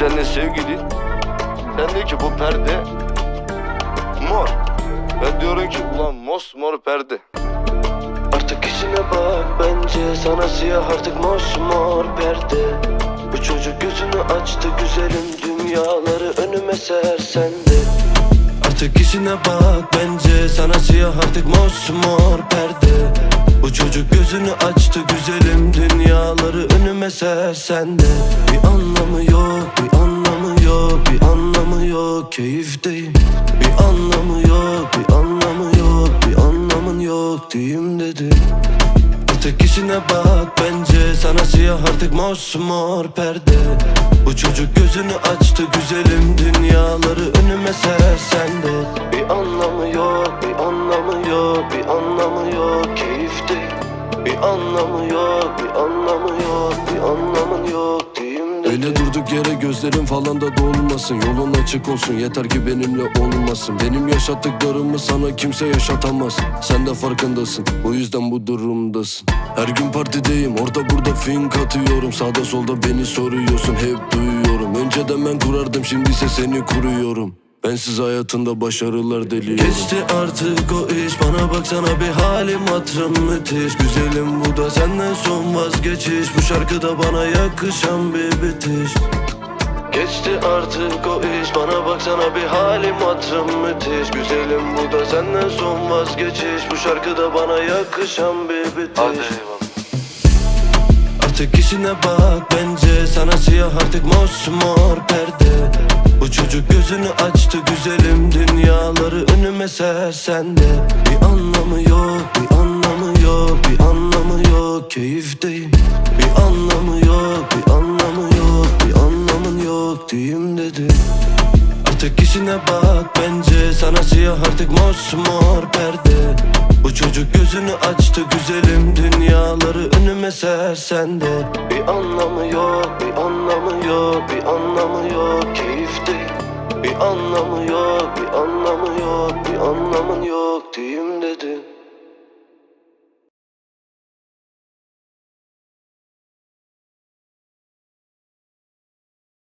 seninle sevgili. Sen diyor ki bu perde mor. Ben diyorum ki ulan mosmor perde. Artık işine bak bence sana siyah artık mosmor perde Bu çocuk gözünü açtı güzelim dünyaları önüme sersen de Artık işine bak bence sana siyah artık mosmor perde Bu çocuk gözünü açtı güzelim dünyaları önüme sersen de Bir anlamı yok bir anlamı yok bir anlamı yok keyif değil Bir anlamı yok bir anlamı yok bir anlamın yok diyeyim dedi. Artık işine bak bence sana siyah artık mosmor perde. Bu çocuk gözünü açtı güzelim dünyaları önüme sersen de Bir anlamı yok bir anlamı yok bir anlamı yok keyif değil Bir anlamı yok bir anlamı yok bir anlamın yok diyeyim Öyle durduk yere gözlerim falan da dolmasın. Yolun açık olsun yeter ki benimle olmasın. Benim yaşattıklarımı sana kimse yaşatamaz. Sen de farkındasın o yüzden bu durumdasın. Her gün partideyim orada burada fink atıyorum. Sağda solda beni soruyorsun hep duyuyorum. Önceden ben kurardım şimdi ise seni kuruyorum Bensiz hayatında başarılar deliyorum Geçti artık o iş. Bana baksana bir halim hatırım müthiş. Güzelim bu da senden son vazgeçiş. Bu şarkıda bana yakışan bir bitiş. Geçti artık o iş. Bana baksana bir halim hatırım müthiş. Güzelim bu da senden son vazgeçiş. Bu şarkıda bana yakışan bir bitiş. Artık işine bak bence. Sana siyah artık mosmor perde Bu çocuk gözünü açtı güzelim dünyaları önüme sersen de Bir anlamı yok bir anlamı yok bir anlamı yok keyif değil Bir anlamı yok bir anlamı yok bir anlamın yok diyeyim dedi. Artık işine bak bence sana siyah artık mosmor perde. Bu çocuk gözünü açtı güzelim dünyaları önüme sersen de Bir anlamı yok bir anlamı yok bir anlamı yok bir anlamı yok, bir anlamı yok, bir anlamın yok diyeyim dedim.